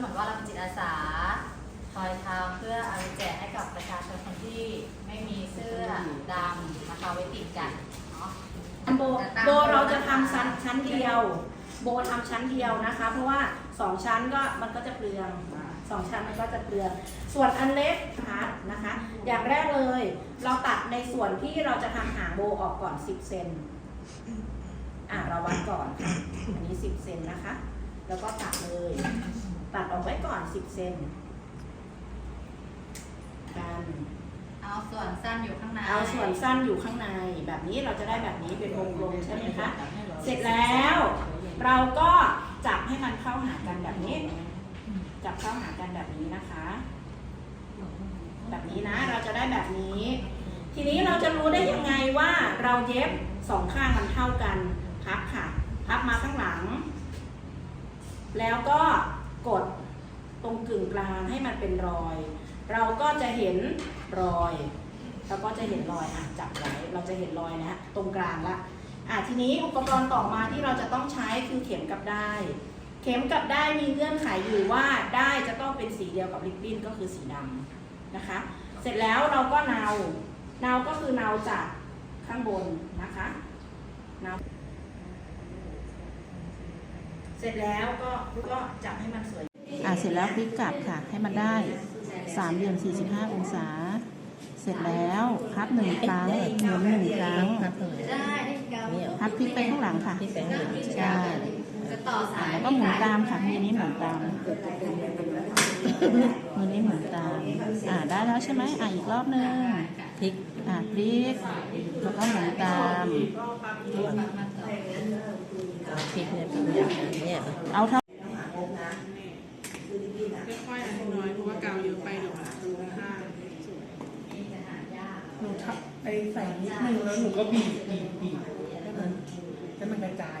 เหมือนว่าเราเป็นจิตอาสาคอยทำเพื่อเอาไปแจกให้กับประชาชนคนที่ไม่มีเสื้อดำนะคะไว้ติดกันเนาะ โบโบเราจะทำชั้นชั้นเดียว โบทำชั้นเดียวนะคะ เพราะว่าสองชั้นก็มันก็จะเปลืองสองชั้นมันก็จะเปลือง ส่วนอันเล็กนะคะนะคะ อย่างแรกเลย เราตัดในส่วนที่เราจะทำหางโบออกก่อน 10เซนอะเราวัดก่อนค่ะอันนี้ 10เซนนะคะ แล้วก็ตัดเลย ตัดออกไว้ก่อน 10 เซนกันเอาส่วนสั้นอยู่ข้างในเอาส่วนสั้นอยู่ข้างในแบบนี้เราจะได้แบบนี้เป็นวงกลมใช่ไหมคะ เสร็จแล้ว เราก็จับให้มันเข้าหากันแบบนี้ จับเข้าหากันแบบนี้นะคะ แบบนี้นะเราจะได้แบบนี้ ทีนี้เราจะรู้ได้ยังไงว่าเราเย็บสองข้างมันเท่ากันพับค่ะ พับมาข้างหลัง แล้วก็ กดตรงกึ่งกลางให้มันเป็นรอย เราก็จะเห็นรอยเราก็จะเห็นรอยอะจับไว้เราจะเห็นรอยนะฮะตรงกลางละอะทีนี้อุปกรณ์ต่อมาที่เราจะต้องใช้คือเข็มกับได้ เข็มกับได้มีเงื่อนไขอยู่ว่าได้จะต้องเป็นสีเดียวกับริบบิ้นก็คือสีดำนะคะ เสร็จแล้วเราก็เนาเนาก็คือเนาจากข้างบนนะคะเนา เสร็จแล้วก็ก็จับให้มันสวย อะเสร็จแล้วพลิกกลับค่ะ ให้มันได้สามเหลี่ยม45 องศา เสร็จแล้วพับหนึ่งครั้งหมุนหนึ่งครั้งได้ได้เกาพับพลิกไปข้างหลังค่ะใช่จะต่อสายแล้วก็หมุนตามค่ะมือนี้หมุนตามมือนี้หมุนตามอ่าได้แล้วใช่ไหมอ่าอีกรอบหนึงพลิกอ่าพลิกแล้วก็หมุนตาม พริกเนี่ยเป็นอย่างเนี่ยเอาเท่าค่อยๆอันน้อยเพราะว่ากาวเยอะไปเดี๋ยวมันทะลุข้างหนูทับไปใส่นิดนึงแล้วหนูก็บีบบีบบีบให้มันให้มันกระจาย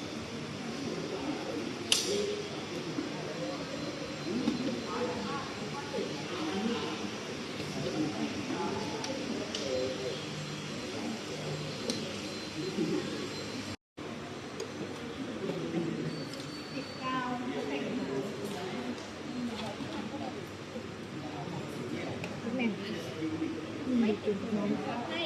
ติดน้ำ